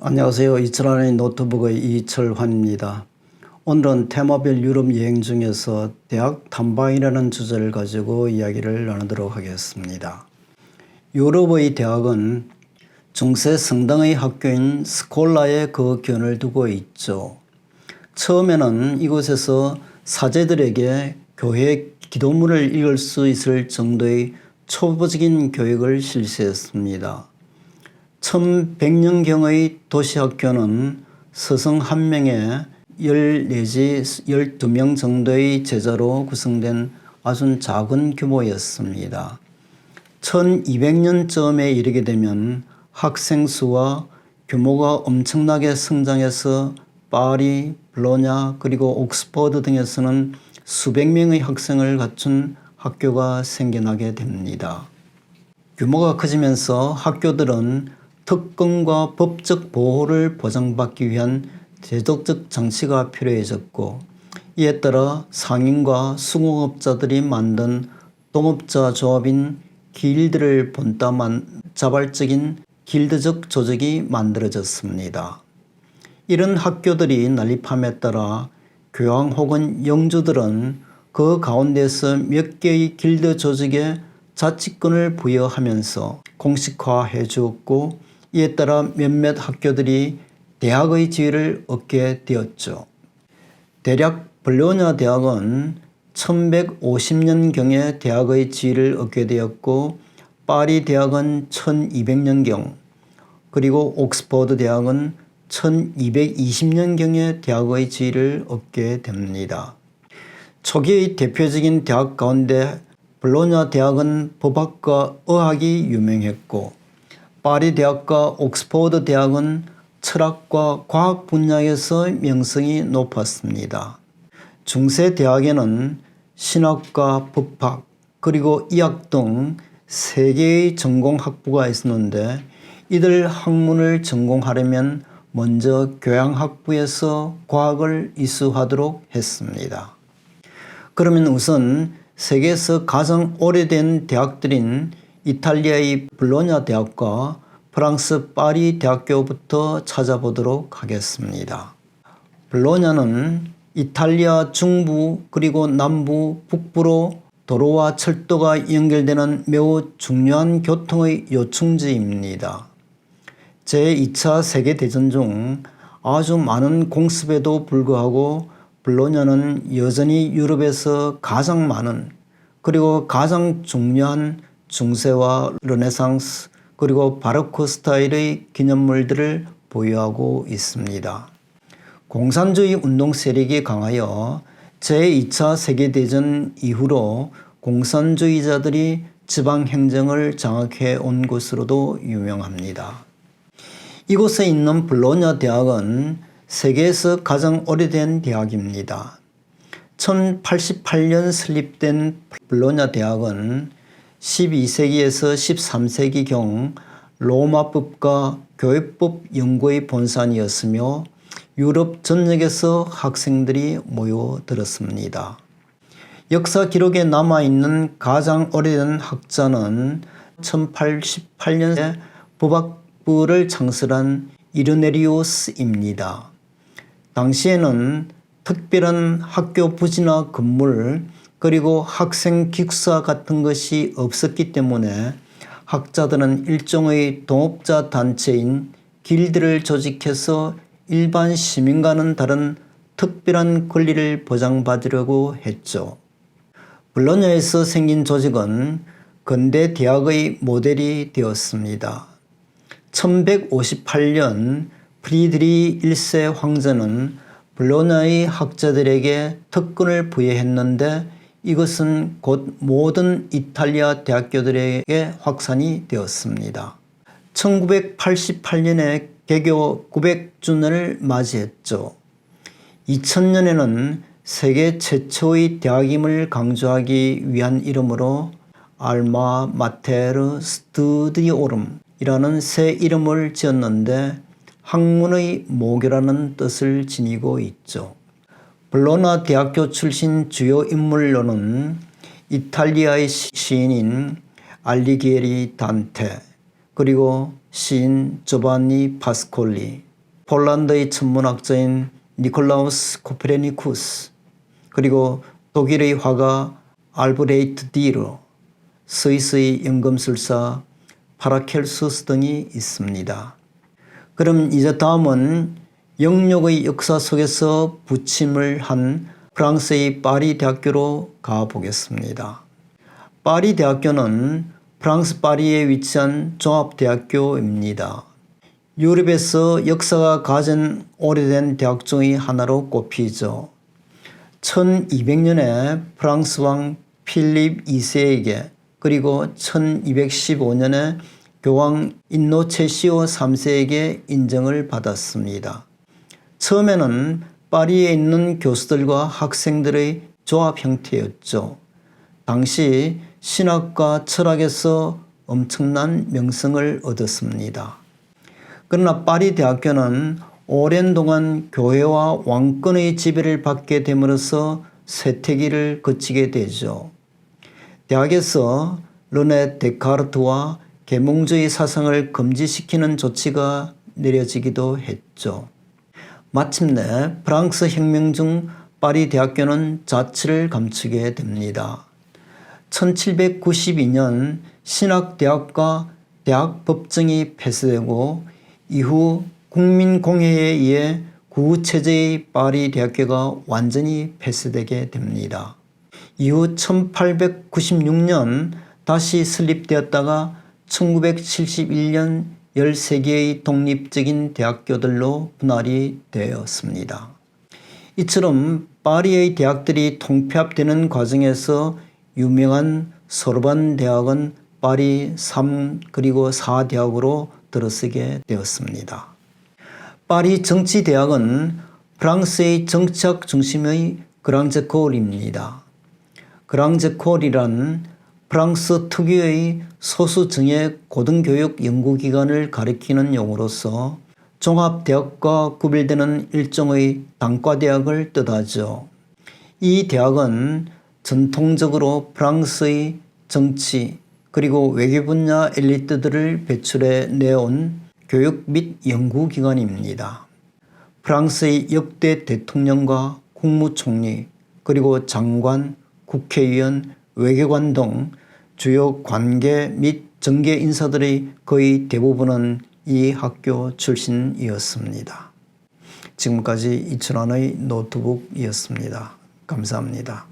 안녕하세요. 이철환의 노트북의 이철환입니다. 오늘은 테마별 유럽 여행 중에서 대학 탐방이라는 주제를 가지고 이야기를 나누도록 하겠습니다. 유럽의 대학은 중세 성당의 학교인 스콜라에 그 견을 두고 있죠. 처음에는 이곳에서 사제들에게 교회 기도문을 읽을 수 있을 정도의 초보적인 교육을 실시했습니다. 1100년경의 도시학교는 스승 한 명에 10 내지 12명 정도의 제자로 구성된 아주 작은 규모였습니다. 1200년쯤에 이르게 되면 학생 수와 규모가 엄청나게 성장해서 파리, 블로냐 그리고 옥스퍼드 등에서는 수백 명의 학생을 갖춘 학교가 생겨나게 됩니다. 규모가 커지면서 학교들은 특권과 법적 보호를 보장받기 위한 제도적 장치가 필요해졌고 이에 따라 상인과 수공업자들이 만든 동업자 조합인 길드를 본따만 자발적인 길드적 조직이 만들어졌습니다. 이런 학교들이 난립함에 따라 교황 혹은 영주들은 그 가운데서 몇 개의 길드 조직에 자치권을 부여하면서 공식화해 주었고 이에 따라 몇몇 학교들이 대학의 지위를 얻게 되었죠. 대략 블로냐 대학은 1150년경에 대학의 지위를 얻게 되었고 파리 대학은 1200년경 그리고 옥스퍼드 대학은 1220년경에 대학의 지위를 얻게 됩니다. 초기의 대표적인 대학 가운데 블로냐 대학은 법학과 의학이 유명했고 파리 대학과 옥스퍼드 대학은 철학과 과학 분야에서 명성이 높았습니다. 중세 대학에는 신학과 법학 그리고 이학 등 세 개의 전공 학부가 있었는데 이들 학문을 전공하려면 먼저 교양학부에서 과학을 이수하도록 했습니다. 그러면 우선 세계에서 가장 오래된 대학들인 이탈리아의 블로냐 대학과 프랑스 파리 대학교부터 찾아보도록 하겠습니다. 블로냐는 이탈리아 중부 그리고 남부 북부로 도로와 철도가 연결되는 매우 중요한 교통의 요충지입니다. 제2차 세계대전 중 아주 많은 공습에도 불구하고 블로냐는 여전히 유럽에서 가장 많은 그리고 가장 중요한 중세와 르네상스 그리고 바로크 스타일의 기념물들을 보유하고 있습니다. 공산주의 운동 세력이 강하여 제2차 세계대전 이후로 공산주의자들이 지방 행정을 장악해 온 곳으로도 유명합니다. 이곳에 있는 블로냐 대학은 세계에서 가장 오래된 대학입니다. 1088년 설립된 블로냐 대학은 12세기에서 13세기경 로마법과 교회법 연구의 본산이었으며 유럽 전역에서 학생들이 모여들었습니다. 역사 기록에 남아있는 가장 오래된 학자는 1088년에 법학부를 창설한 이르네리우스입니다. 당시에는 특별한 학교 부지나 건물 그리고 학생 기숙사 같은 것이 없었기 때문에 학자들은 일종의 동업자 단체인 길드를 조직해서 일반 시민과는 다른 특별한 권리를 보장받으려고 했죠. 블로냐에서 생긴 조직은 근대 대학의 모델이 되었습니다. 1158년 프리드리 1세 황제는 블로냐의 학자들에게 특권을 부여했는데 이것은 곧 모든 이탈리아 대학교들에게 확산이 되었습니다. 1988년에 개교 900주년을 맞이했죠. 2000년에는 세계 최초의 대학임을 강조하기 위한 이름으로 알마 마테르 스튜디오름이라는 새 이름을 지었는데 학문의 모교라는 뜻을 지니고 있죠. 블로나 대학교 출신 주요 인물로는 이탈리아의 시인인 알리게리 단테 그리고 시인 조반니 파스콜리 폴란드의 천문학자인 니콜라우스 코페르니쿠스, 그리고 독일의 화가 알브레이트 디르, 스위스의 연금술사 파라켈수스 등이 있습니다. 그럼 이제 다음은 영역의 역사 속에서 부침을 한 프랑스의 파리 대학교로 가보겠습니다. 파리 대학교는 프랑스 파리에 위치한 종합대학교입니다. 유럽에서 역사가 가장 오래된 대학 중의 하나로 꼽히죠. 1200년에 프랑스 왕 필립 2세에게 그리고 1215년에 교황 인노체시오 3세에게 인정을 받았습니다. 처음에는 파리에 있는 교수들과 학생들의 조합 형태였죠. 당시 신학과 철학에서 엄청난 명성을 얻었습니다. 그러나 파리 대학교는 오랜 동안 교회와 왕권의 지배를 받게 됨으로써 쇠퇴기를 거치게 되죠. 대학에서 르네 데카르트와 계몽주의 사상을 금지시키는 조치가 내려지기도 했죠. 마침내 프랑스 혁명 중 파리 대학교는 자치를 감추게 됩니다. 1792년 신학대학과 대학법정이 폐쇄되고 이후 국민공회에 의해 구체제의 파리 대학교가 완전히 폐쇄되게 됩니다. 이후 1896년 다시 설립되었다가 1971년 13개의 독립적인 대학교들로 분할이 되었습니다. 이처럼 파리의 대학들이 통폐합되는 과정에서 유명한 소르반 대학은 파리 3 그리고 4 대학으로 들어서게 되었습니다. 파리 정치 대학은 프랑스의 정치학 중심의 그랑제콜입니다. 그랑제콜이란 프랑스 특유의 소수정예 고등교육 연구기관을 가리키는 용어로서 종합대학과 구별되는 일종의 단과대학을 뜻하죠. 이 대학은 전통적으로 프랑스의 정치 그리고 외교 분야 엘리트들을 배출해 내온 교육 및 연구기관입니다. 프랑스의 역대 대통령과 국무총리 그리고 장관, 국회의원, 외교관 등 주요 관계 및 정계 인사들의 거의 대부분은 이 학교 출신이었습니다. 지금까지 이춘환의 노트북이었습니다. 감사합니다.